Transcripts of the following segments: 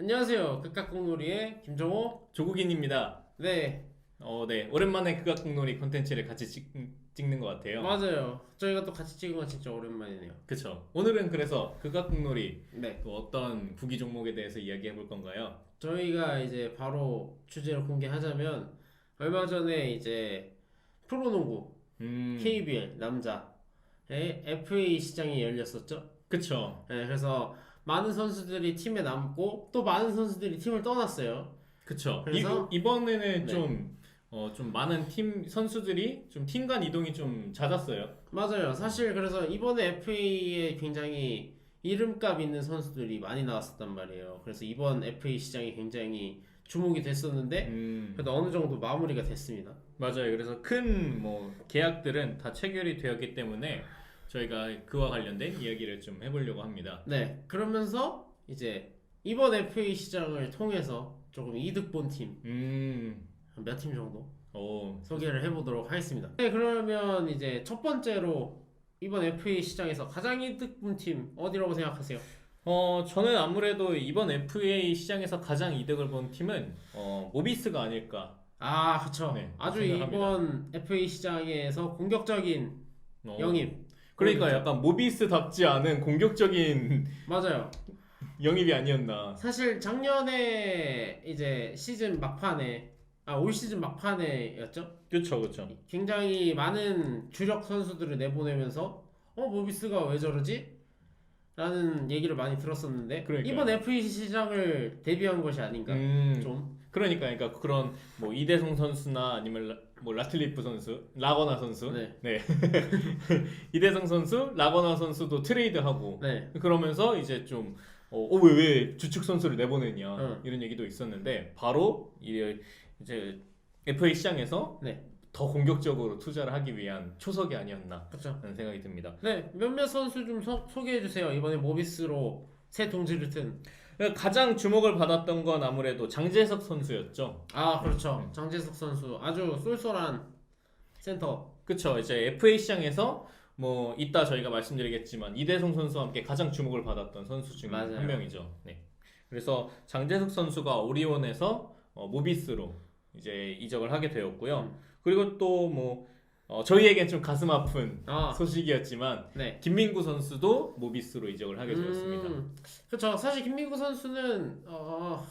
안녕하세요. 극각공놀이의 김정호. 조국인입니다. 네, 어, 네. 오랜만에 극악국놀이 콘텐츠를 같이 찍, 찍는 것 같아요. 맞아요. 저희가 또 같이 찍은 건 진짜 오랜만이네요. 그쵸. 오늘은 그래서 극악국놀이 네, 또 어떤 구기 종목에 대해서 이야기해 볼 건가요? 저희가 이제 바로 주제를 공개하자면 얼마 전에 이제 프로농구 음, KBL 남자의 FA 시장이 열렸었죠. 그쵸. 네, 그래서 많은 선수들이 팀에 남고 또 많은 선수들이 팀을 떠났어요. 그쵸. 그래서- 이, 이번에는 네. 좀, 어, 좀 많은 팀 선수들이 좀 팀 간 이동이 좀 잦았어요. 맞아요. 사실 그래서 이번에 FA에 굉장히 이름값 있는 선수들이 많이 나왔었단 말이에요. 그래서 이번 FA 시장이 굉장히 주목이 됐었는데 음, 그래도 어느 정도 마무리가 됐습니다. 맞아요. 그래서 큰 뭐 계약들은 다 체결이 되었기 때문에 저희가 그와 관련된 이야기를 좀 해보려고 합니다. 네, 그러면서 이제 이번 FA 시장을 통해서 조금 이득 본 팀 음, 몇 팀 정도 오, 소개를 해보도록 하겠습니다. 네, 그러면 이제 첫 번째로 이번 FA 시장에서 가장 이득 본 팀 어디라고 생각하세요? 어, 저는 아무래도 이번 FA 시장에서 가장 이득을 본 팀은 어, 모비스가 아닐까. 아, 그쵸. 네, 아주 생각합니다. 이번 FA 시장에서 공격적인 어, 영입. 그러니까 약간 모비스답지 않은 공격적인 맞아요. 영입이 아니었나. 사실 작년에 이제 시즌 막판에 아 올 시즌 막판에였죠. 그렇죠, 그렇죠. 굉장히 많은 주력 선수들을 내보내면서 어 모비스가 왜 저러지? 라는 얘기를 많이 들었었는데 그러니까요. 이번 FA 시장을 대비한 것이 아닌가 음, 좀 그러니까, 그러니까 그런 뭐 이대성 선수나 아니면 라, 뭐 라틀리프 선수, 라거나 선수, 네. 이대성 선수, 라거나 선수도 트레이드하고 네. 그러면서 이제 좀 어, 왜, 왜 주축 선수를 내보내냐 응. 이런 얘기도 있었는데 바로 이- 이제 FA 시장에서 네. 더 공격적으로 투자를 하기 위한 초석이 아니었나 그렇죠. 하는 생각이 듭니다. 네 몇몇 선수 좀 소, 소개해 주세요. 이번에 모비스로 새 동지를 튼. 가장 주목을 받았던 건 아무래도 장재석 선수였죠. 아 그렇죠. 장재석 선수 아주 쏠쏠한 센터. 그쵸 이제 FA 시장에서 뭐 이따 저희가 말씀드리겠지만 이대성 선수와 함께 가장 주목을 받았던 선수 중 맞아요. 한 명이죠. 네. 그래서 장재석 선수가 오리온에서 어, 모비스로 이제 이적을 하게 되었고요. 음. 그리고 또 뭐 저희에겐 좀 가슴 아픈 아 소식이었지만 네. 김민구 선수도 모비스로 이적을 하게 되었습니다. 음, 그렇죠. 사실 김민구 선수는 어,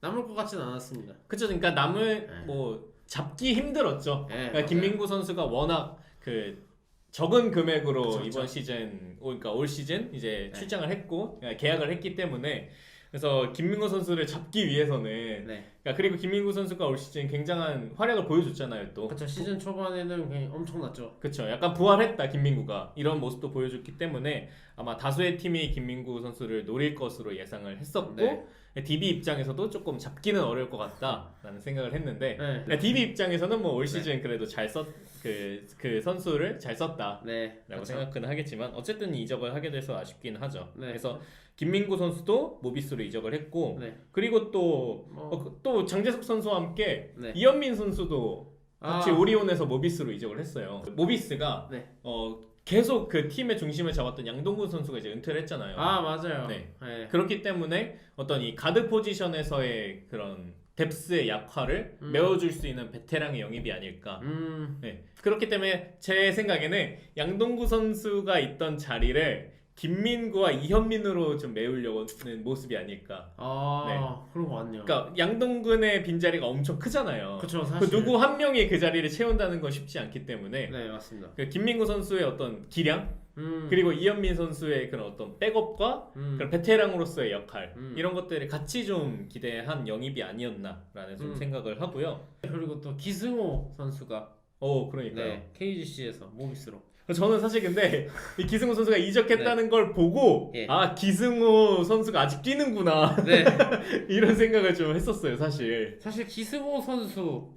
남을 것 같지는 않았습니다. 그쵸 그러니까 남을 네. 뭐 잡기 힘들었죠. 네, 그러니까. 김민구 선수가 워낙 그 적은 금액으로 그쵸, 그쵸. 이번 시즌, 오, 그러니까 올 시즌 이제 네. 출장을 했고 그러니까 계약을 했기 때문에 그래서 김민구 선수를 잡기 위해서는 네. 그러니까 그리고 김민구 선수가 올 시즌 굉장한 활약을 보여줬잖아요 또. 그렇죠. 시즌 초반에는 그냥 엄청났죠. 그쵸 약간 부활했다 김민구가 이런 모습도 보여줬기 때문에 아마 다수의 팀이 김민구 선수를 노릴 것으로 예상을 했었고 네. DB 입장에서도 조금 잡기는 어려울 것 같다라는 생각을 했는데 네. 그러니까 DB 입장에서는 뭐 올 시즌 그래도 잘 썼그 그 선수를 잘 썼다라고 네. 그렇죠. 생각은 하겠지만 어쨌든 이적을 하게 돼서 아쉽긴 하죠. 네. 그래서 김민구 선수도 모비스로 이적을 했고 네. 그리고 또 뭐, 어, 그- 또 장재석 선수와 함께 네. 이현민 선수도 같이 아. 오리온에서 모비스로 이적을 했어요. 모비스가 네. 어 계속 그 팀의 중심을 잡았던 양동근 선수가 이제 은퇴를 했잖아요. 아 맞아요. 네. 네. 그렇기 때문에 어떤 이 가드 포지션에서의 그런 뎁스의 약화를 음. 메워줄 수 있는 베테랑의 영입이 아닐까. 음. 네. 그렇기 때문에 제 생각에는 양동구 선수가 있던 자리를 김민구와 이현민으로 좀 메우려고 하는 모습이 아닐까. 아 그런 거 같네요. 그러니까 양동근의 빈자리가 엄청 크잖아요. 그렇죠. 그 사실. 누구 한 명이 그 자리를 채운다는 건 쉽지 않기 때문에 네 맞습니다. 그 김민구 선수의 어떤 기량 음. 그리고 이현민 선수의 그런 어떤 백업과 음. 그런 베테랑으로서의 역할 음. 이런 것들을 같이 좀 기대한 영입이 아니었나라는 좀 음. 생각을 하고요. 그리고 또 기승호 선수가 어 그러니까요. 네 KGC에서 모비스로. 저는 사실 근데 이 기승호 선수가 이적했다는 걸 보고 예. 아 기승호 선수가 아직 뛰는구나 네. 이런 생각을 좀 했었어요 사실. 사실 기승호 선수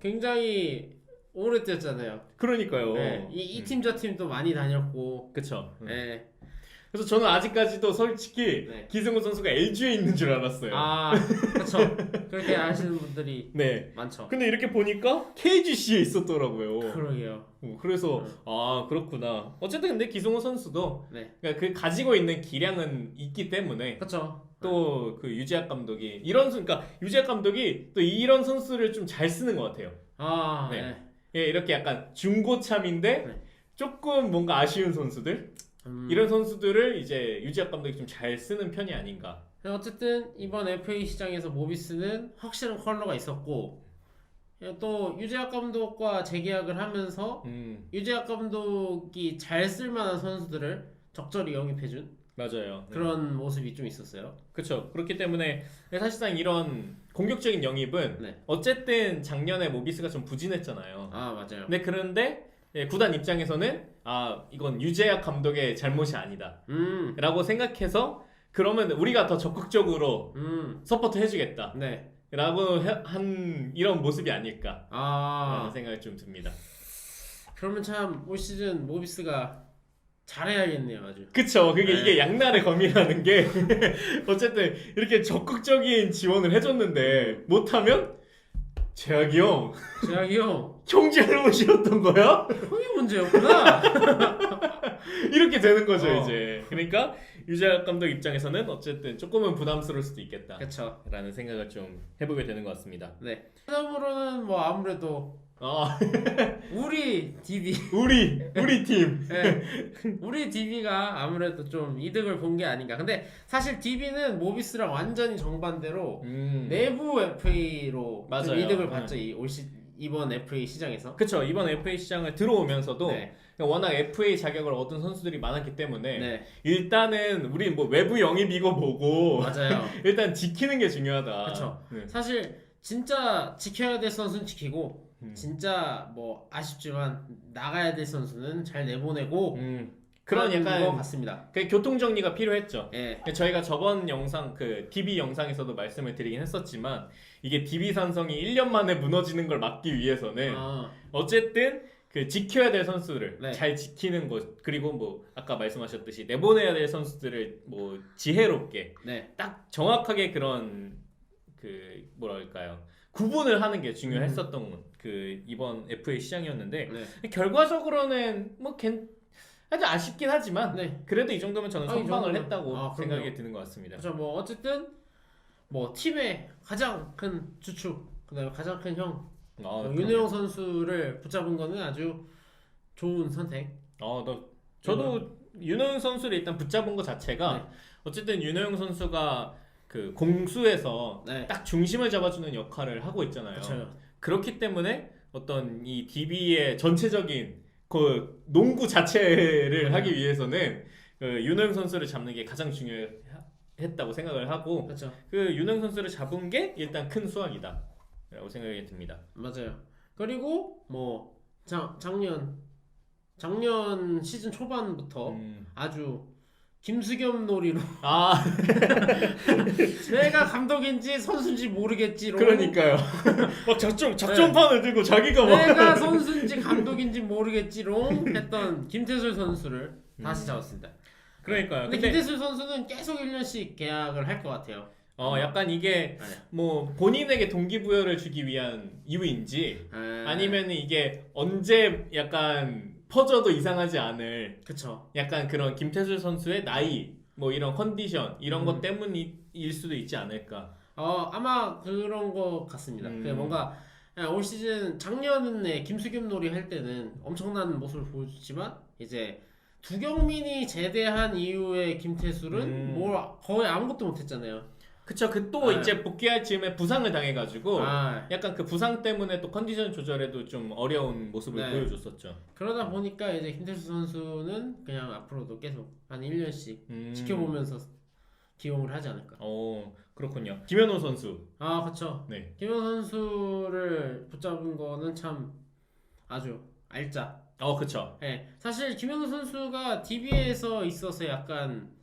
굉장히 오래 뛰었잖아요. 그러니까요. 네. 이팀 저 팀도 많이 다녔고. 그쵸. 음. 네. 그래서 저는 아직까지도 솔직히 네. 기승호 선수가 LG에 있는 줄 알았어요. 아 그렇죠. 그렇게 아시는 분들이 네. 많죠. 근데 이렇게 보니까 KGC에 있었더라고요. 그러게요. 어, 그래서 음. 아 그렇구나. 어쨌든 근데 기승호 선수도 네. 그러니까 그 가지고 있는 기량은 있기 때문에 그렇죠. 또 그 유재학 감독이 이런 선- 그러니까 유재학 감독이 또 이런 선수를 좀 잘 쓰는 것 같아요. 아, 네. 네. 예, 이렇게 약간 중고참인데 네. 조금 뭔가 아쉬운 선수들 음, 이런 선수들을 이제 유재학 감독이 좀 잘 쓰는 편이 아닌가. 어쨌든 이번 FA 시장에서 모비스는 확실한 컬러가 있었고 또 유재학 감독과 재계약을 하면서 음 유재학 감독이 잘 쓸만한 선수들을 적절히 영입해준 맞아요. 네. 그런 모습이 좀 있었어요. 그렇죠. 그렇기 때문에 사실상 이런 공격적인 영입은 네. 어쨌든 작년에 모비스가 좀 부진했잖아요. 아 맞아요. 근데 그런데 예, 구단 입장에서는 아 이건 유재학 감독의 잘못이 아니다라고 음, 생각해서 그러면 우리가 더 적극적으로 음, 서포트 해주겠다라고 네. 해- 한 이런 모습이 아닐까 라는 아 생각이 좀 듭니다. 그러면 참 올 시즌 모비스가 잘해야겠네요, 아주. 그쵸. 그게 네. 이게 양날의 검이라는 게 어쨌든 이렇게 적극적인 지원을 해줬는데 못하면 재학이 형 재학이 형, 형 잘못이었던 거야? 형이 문제였구나. 이렇게 되는 거죠 어. 이제. 그러니까 유재학 감독 입장에서는 어쨌든 조금은 부담스러울 수도 있겠다. 그쵸. 라는 생각을 좀 해보게 되는 것 같습니다. 네. 그다음으로는 뭐 아무래도 아 우리 DB, 우리 우리 팀. 네. 우리 DB가 아무래도 좀 이득을 본 게 아닌가. 근데 사실 DB는 모비스랑 완전히 정반대로 음. 내부 FA로 맞아요. 좀 이득을 네. 봤죠. 이 올 시, 이번 FA 시장에서. 그쵸 이번 FA 시장을 들어오면서도 네. 워낙 FA 자격을 얻은 선수들이 많았기 때문에 네. 일단은 우리 뭐 외부 영입이고 뭐고 맞아요. 일단 지키는 게 중요하다. 그쵸. 네. 사실 진짜 지켜야 될 선수는 지키고 음. 진짜 뭐 아쉽지만 나가야 될 선수는 잘 내보내고 음. 그런 것 약간 같습니다. 그 교통 정리가 필요했죠. 예. 저희가 저번 영상 그 DB 영상에서도 말씀을 드리긴 했었지만 이게 DB 산성이 1년 만에 무너지는 걸 막기 위해서는 아, 어쨌든 그 지켜야 될 선수를 네. 잘 지키는 것 그리고 뭐 아까 말씀하셨듯이 내보내야 될 선수들을 뭐 지혜롭게 네. 딱 정확하게 그런 그 뭐랄까요 구분을 하는 게 중요했었던 그 이번 FA 시장이었는데 네. 결과적으로는 뭐 괜, 아주 아쉽긴 하지만 네. 그래도 이 정도면 저는 아, 이 선방을 정도면. 했다고 아, 그럼요. 생각이 드는 것 같습니다. 그렇죠. 뭐 어쨌든 뭐 팀의 가장 큰 주축 그다음에 가장 큰 형 아, 어, 윤호영 선수를 붙잡은 거는 아주 좋은 선택. 어, 너 저도 윤호영 선수를 일단 붙잡은 것 자체가 네. 어쨌든 윤호영 선수가 그 공수에서 네. 딱 중심을 잡아주는 역할을 하고 있잖아요. 그렇죠. 그렇기 때문에 어떤 이 DB의 전체적인 그 농구 자체를 음. 하기 위해서는 그 윤호영 선수를 잡는 게 가장 중요했다고 생각을 하고 그렇죠. 그 윤호영 선수를 잡은 게 일단 큰 수확이다라고 생각이 듭니다. 맞아요. 그리고 뭐 작, 작년 작년 시즌 초반부터 음. 아주 김수겸 놀이로 아 내가 감독인지 선수인지 모르겠지로 그러니까요. 막 작전 작전판을 들고 자기가 막 내가 선수인지 감독인지 모르겠지로 했던 김태술 선수를 다시 음. 잡았습니다. 그러니까요. 근데, 근데 김태술 선수는 계속 1년씩 계약을 할 것 같아요. 어 약간 이게 아니야. 뭐 본인에게 동기부여를 주기 위한 이유인지 아, 아니면 이게 언제 약간 퍼져도 이상하지 않을 그쵸. 약간 그런 김태술 선수의 나이 뭐 이런 컨디션 이런 음. 것 때문일 수도 있지 않을까. 어 아마 그런 것 같습니다. 음. 그 뭔가 그냥 올 시즌 작년에 김수겸 놀이 할 때는 엄청난 모습을 보여줬지만 이제 두경민이 제대한 이후에 김태술은 음. 뭘 거의 아무것도 못했잖아요. 그쵸 그또 아. 이제 복귀할 즈음에 부상을 당해가지고 아 약간 그 부상 때문에 또 컨디션 조절에도 좀 어려운 모습을 네. 보여줬었죠. 그러다 보니까 이제 김태술 선수는 그냥 앞으로도 계속 한 1년씩 음. 지켜보면서 기용을 하지 않을까. 어 그렇군요. 김현호 선수. 아 그쵸. 네. 김현 선수를 붙잡은 거는 참 아주 알짜. 어 그쵸. 예, 사실 김현우 선수가 DB에서 있어서 약간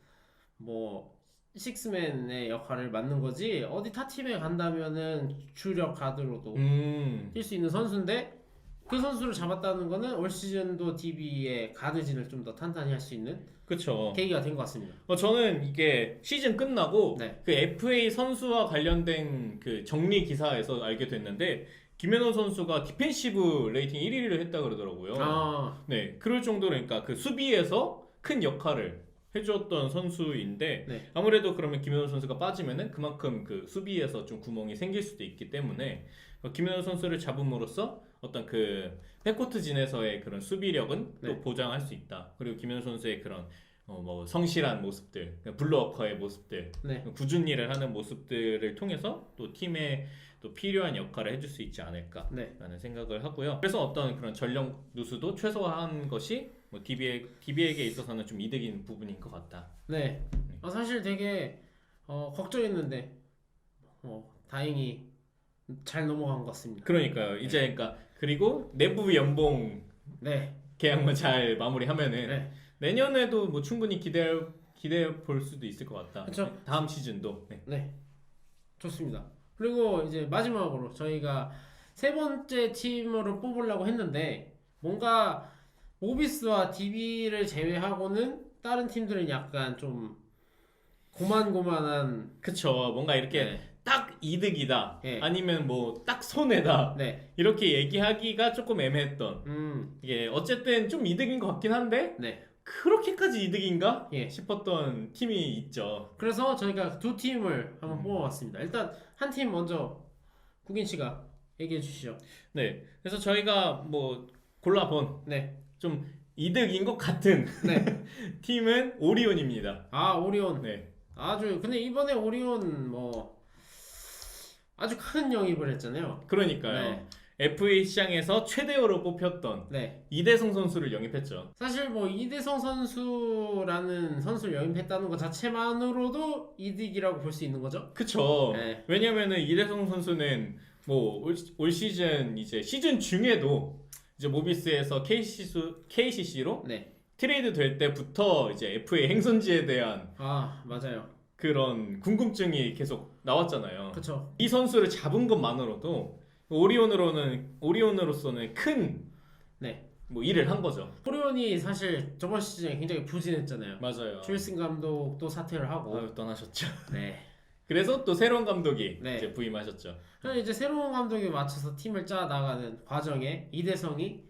뭐 식스맨의 역할을 맡는 거지 어디 타 팀에 간다면은 주력 가드로도 음. 뛸 수 있는 선수인데 그 선수를 잡았다는 거는 올 시즌도 DB의 가드진을 좀 더 탄탄히 할 수 있는 그쵸. 계기가 된 것 같습니다. 어, 저는 이게 시즌 끝나고 네. 그 FA 선수와 관련된 그 정리 기사에서 알게 됐는데 김현호 선수가 디펜시브 레이팅 1위를 했다 그러더라고요. 아, 네, 그럴 정도로 그러니까 그 수비에서 큰 역할을 해주었던 선수인데 네. 아무래도 그러면 김현우 선수가 빠지면은 그만큼 그 수비에서 좀 구멍이 생길 수도 있기 때문에 어, 김현우 선수를 잡음으로써 어떤 그 백코트 진에서의 그런 수비력은 네. 또 보장할 수 있다. 그리고 김현우 선수의 그런 어, 뭐 성실한 모습들, 블루워커의 모습들, 네. 꾸준히 일을 하는 모습들을 통해서 또 팀에 또 필요한 역할을 해줄 수 있지 않을까. 네. 라는 생각을 하고요. 그래서 어떤 그런 전력 누수도 최소화한 것이 뭐 DB에, DB에게 있어서는 좀 이득인 부분인 것 같다. 네. 어, 사실 되게 어, 걱정했는데 어, 다행히 잘 넘어간 것 같습니다. 그러니까요. 이제 그러니까 그리고 내부 연봉 네. 계약만 잘 마무리하면은 네. 내년에도 뭐 충분히 기대 기대해 볼 수도 있을 것 같다. 그쵸. 다음 시즌도. 네. 네. 좋습니다. 그리고 이제 마지막으로 저희가 세 번째 팀으로 뽑으려고 했는데 뭔가 모비스와 DB를 제외하고는 다른 팀들은 약간 좀 고만고만한 그쵸. 뭔가 이렇게 네. 딱 이득이다. 네. 아니면 뭐 딱 손해다. 네. 이렇게 얘기하기가 조금 애매했던. 음. 이게 어쨌든 좀 이득인 것 같긴 한데 네. 그렇게까지 이득인가 예. 싶었던 팀이 있죠. 그래서 저희가 두 팀을 한번 음. 뽑아봤습니다. 일단 한 팀 먼저 국인 씨가 얘기해 주시죠. 네. 그래서 저희가 뭐 골라본 네. 좀 이득인 것 같은 네. 팀은 오리온입니다. 아 오리온 네. 아주 근데 이번에 오리온 뭐 아주 큰 영입을 했잖아요. 그러니까요. 네. FA 시장에서 최대어로 뽑혔던 네. 이대성 선수를 영입했죠. 사실 뭐 이대성 선수라는 선수를 영입했다는 것 자체만으로도 이득이라고 볼 수 있는 거죠. 그쵸. 네. 왜냐면은 이대성 선수는 뭐 올 시즌 이제 시즌 중에도 이제 모비스에서 KCC, KCC로 네. 트레이드 될 때부터 이제 FA 행선지에 대한 아 맞아요. 그런 궁금증이 계속 나왔잖아요. 그쵸. 이 선수를 잡은 것만으로도 오리온으로는 오리온으로서는 큰 네. 뭐 일을 한 거죠. 오리온이 사실 저번 시즌에 굉장히 부진했잖아요. 맞아요. 출신 감독도 사퇴를 하고. 아유, 떠나셨죠. 네. 그래서 또 새로운 감독이 네. 이제 부임하셨죠. 그래서 이제 새로운 감독에 맞춰서 팀을 짜 나가는 과정에 이대성이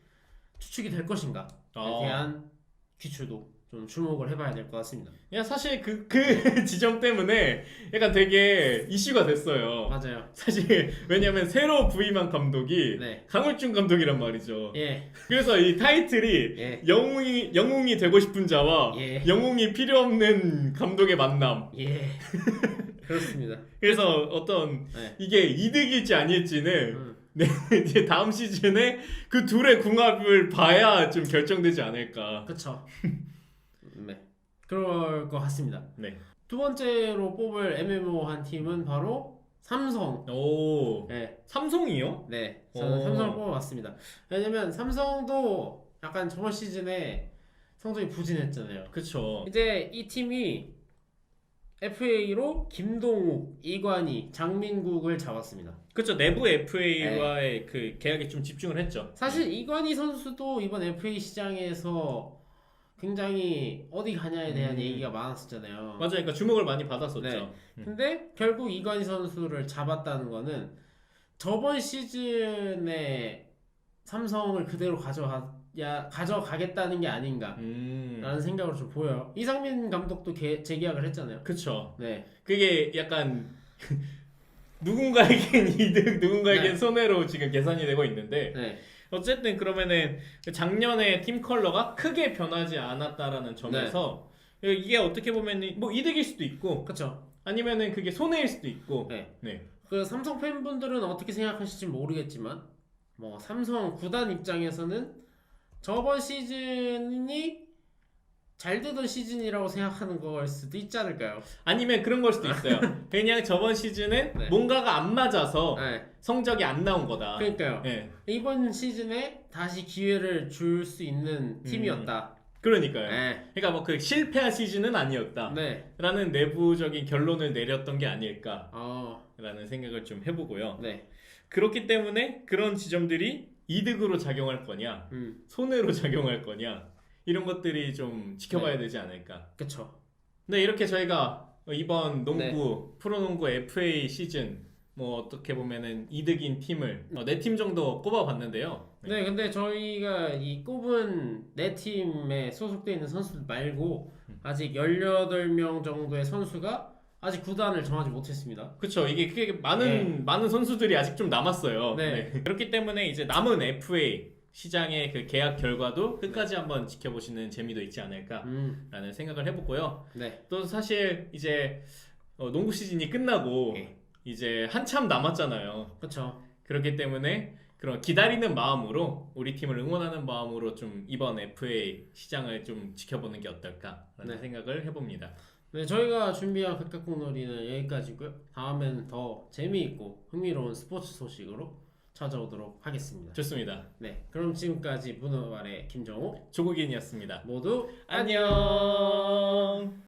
추측이 될 것인가에 아. 대한 귀추도 좀 주목을 해봐야 될 것 같습니다. 야 사실 그 그 지점 때문에 약간 되게 이슈가 됐어요. 맞아요. 사실 왜냐면 새로 부임한 감독이 네. 강울준 감독이란 말이죠. 예. 그래서 이 타이틀이 예. 영웅이 영웅이 되고 싶은 자와 예. 영웅이 필요 없는 감독의 만남. 예. 그렇습니다. 그래서 어떤 네. 이게 이득일지 아닐지는 음. 이제 다음 시즌에 그 둘의 궁합을 봐야 좀 결정되지 않을까. 네. 그럴 것 같습니다. 네. 두 번째로 뽑을 MMO 한 팀은 바로 삼성. 오 네. 삼성이요? 네. 저는 오. 삼성을 뽑아봤습니다. 왜냐면 삼성도 약간 저번 시즌에 성적이 부진했잖아요. 그쵸. 이제 이 팀이 FA로 김동욱, 이관희, 장민국을 잡았습니다. 그쵸 내부 FA와의 그 계약에 좀 집중을 했죠. 사실 이관희 선수도 이번 FA 시장에서 굉장히 어디 가냐에 대한 음. 얘기가 많았었잖아요. 맞아요. 그러니까 주목을 많이 받았었죠. 네. 근데 결국 이관희 선수를 잡았다는 거는 저번 시즌에 삼성을 그대로 가져가 야 가져가겠다는 게 아닌가라는 음. 생각으로 좀 보여요. 이상민 감독도 개- 재계약을 했잖아요. 그쵸. 네, 그게 약간 누군가에겐 이득, 누군가에겐 네. 손해로 지금 계산이 되고 있는데 네, 어쨌든 그러면은 작년에 팀 컬러가 크게 변하지 않았다라는 점에서 이게 어떻게 보면 뭐 이득일 수도 있고 그렇죠. 아니면은 그게 손해일 수도 있고 네. 네. 그 삼성 팬분들은 어떻게 생각하실지 모르겠지만 뭐 삼성 구단 입장에서는 저번 시즌이 잘 되던 시즌이라고 생각하는 걸 수도 있지 않을까요? 아니면 그런 걸 수도 있어요. 그냥 저번 시즌은 네. 뭔가가 안 맞아서 네, 성적이 안 나온 거다. 그러니까요. 네. 이번 시즌에 다시 기회를 줄 수 있는 팀이었다. 그러니까요. 네. 그러니까 뭐 그 실패한 시즌은 아니었다라는 네. 내부적인 결론을 내렸던 게 아닐까라는 어, 생각을 좀 해보고요. 네. 그렇기 때문에 그런 지점들이 이득으로 작용할 거냐, 음, 손해로 작용할 거냐 이런 것들이 좀 지켜봐야 네. 되지 않을까. 그쵸. 네 이렇게 저희가 이번 농구 네. 프로농구 FA 시즌 뭐 어떻게 보면은 이득인 팀을 어, 네팀 정도 꼽아봤는데요. 네. 네, 근데 저희가 이 꼽은 네 팀에 소속되어 있는 선수들 말고 아직 18명 정도의 선수가 아직 구단을 정하지 못했습니다. 그렇죠. 이게 크게 많은 많은 선수들이 아직 좀 남았어요. 네. 네. 그렇기 때문에 이제 남은 FA 시장의 그 계약 결과도 끝까지 한번 지켜보시는 재미도 있지 않을까라는 음, 생각을 해보고요. 네. 또 사실 이제 어, 농구 시즌이 끝나고 네. 이제 한참 남았잖아요. 그렇죠. 그렇기 때문에 그런 기다리는 마음으로 우리 팀을 응원하는 마음으로 좀 이번 FA 시장을 좀 지켜보는 게 어떨까라는 네. 생각을 해봅니다. 네, 저희가 준비한 극각공놀이는 여기까지고요. 다음엔 더 재미있고 흥미로운 스포츠 소식으로 찾아오도록 하겠습니다. 좋습니다. 네, 그럼 지금까지 문어발의 김정호 조국인이었습니다. 모두 안녕.